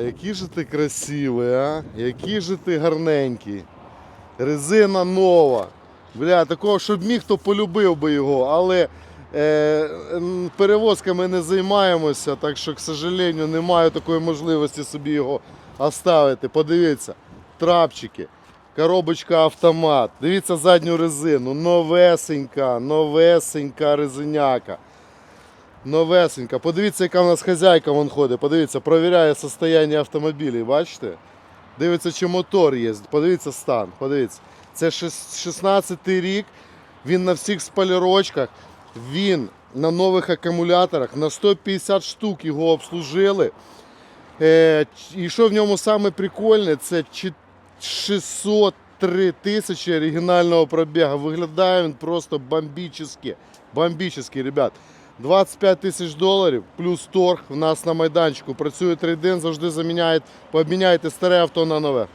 Який же ти красивий, а? Який же ти гарненький. Резина нова. Бля, такого, щоб міг, хто полюбив би його, але е, перевозками не займаємося, так що, к сожалению, не маю такої можливості собі його оставити. Подивіться, трапчики, коробочка автомат. Дивіться задню резину. Новесенька, новесенька резиняка. Новесенька. Подивіться, яка в нас хазяйка вон ходить. Подивіться, провіряє состояння автомобілів, бачите? Дивиться, чи мотор є. Подивіться стан. Подивіться. Це 16 рік. Він на всіх спалірочках. Він на нових акумуляторах. На 150 штук його обслужили. Е, і що в ньому саме прикольне, це 603 тисячі оригінального пробігу. Виглядає він просто бомбічно. Бомбічний, ребят. 25 тисяч доларів плюс торг в нас на майданчику. Працює трейдин, завжди заміняє, пообміняєте старе авто на нове.